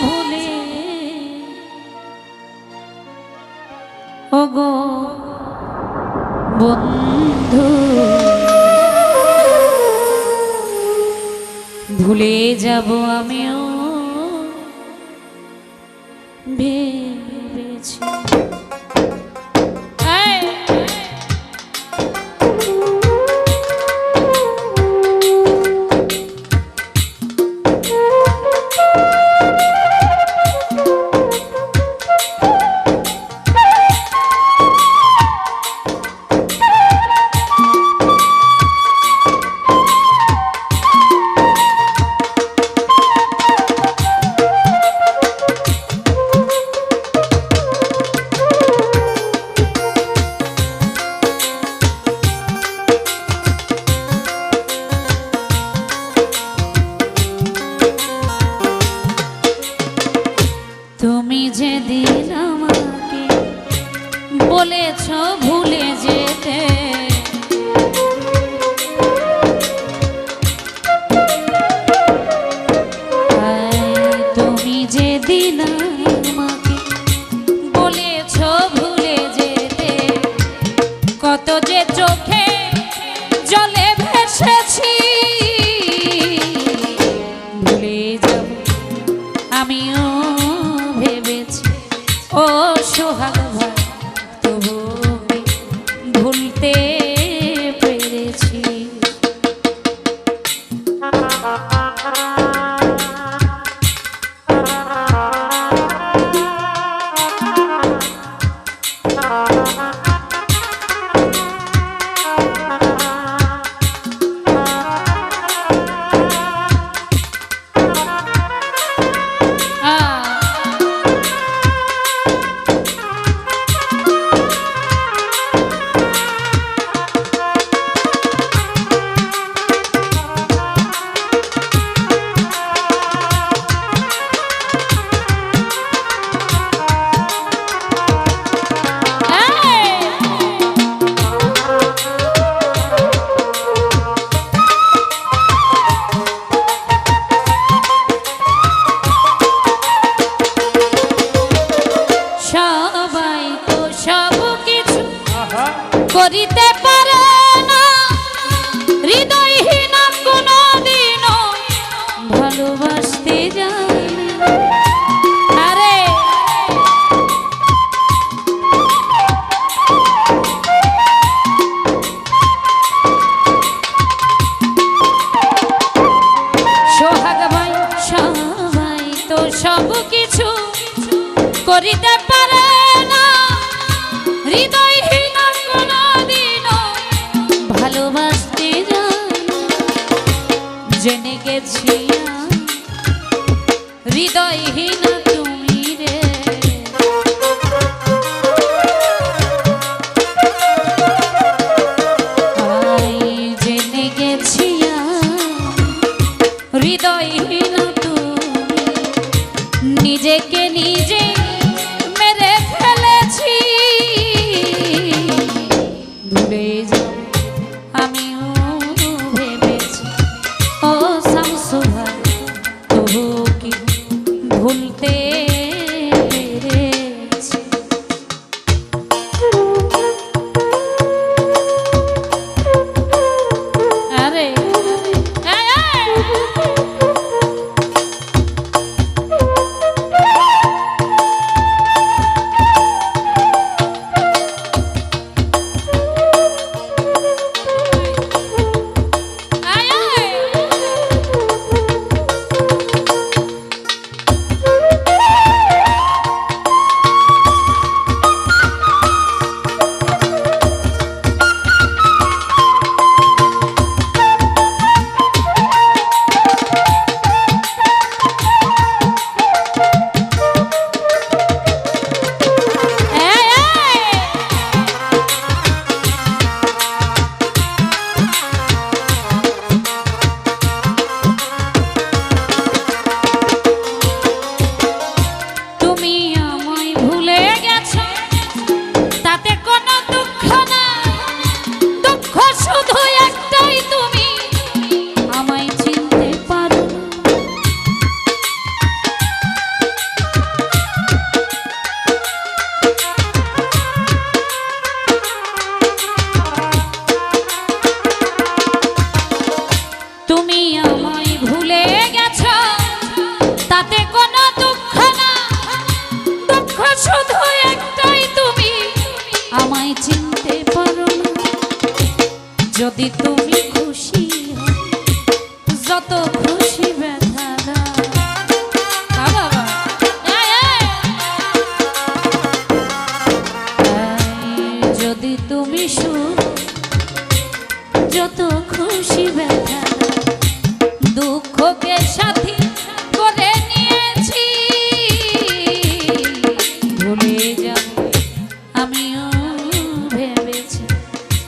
ভুলে। ওগো বন্ধু ভুলে যাব আমিও। বলেছ ভুলে যেতে। ভালোবাসতে যায় আরে! সোহাগ ভাই সবাই তো সব কিছু করিতে পারে না। হৃদয় হৃদয়হীন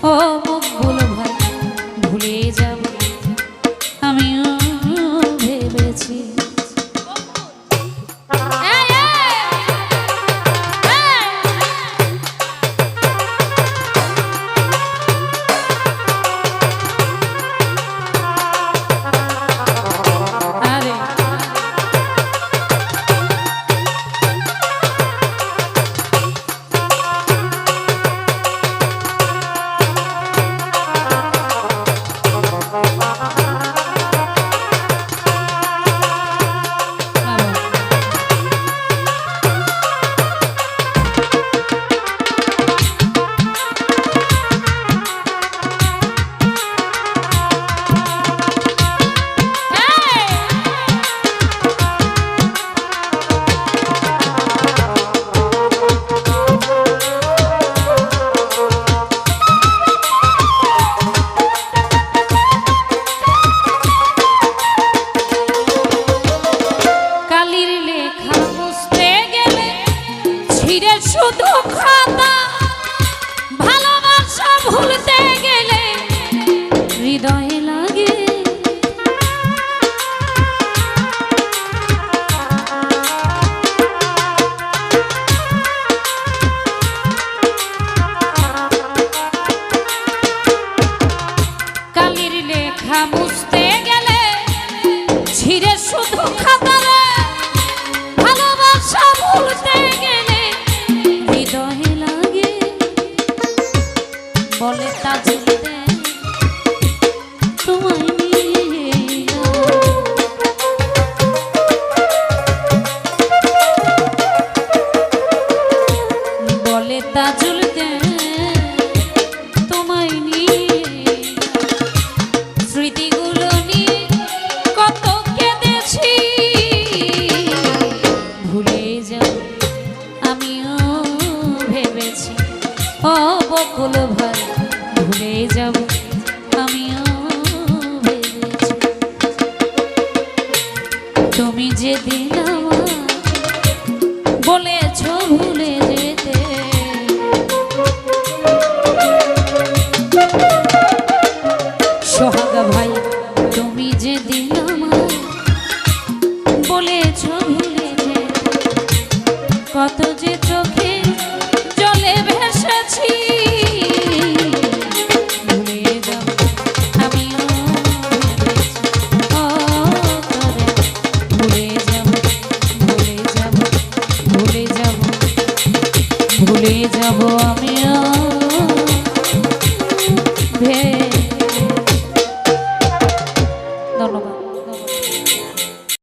ও দুঃখ saudade. যাব তুমি যেদিন বলেছ সোহাগা ভাই তুমি যেদিন Bravo.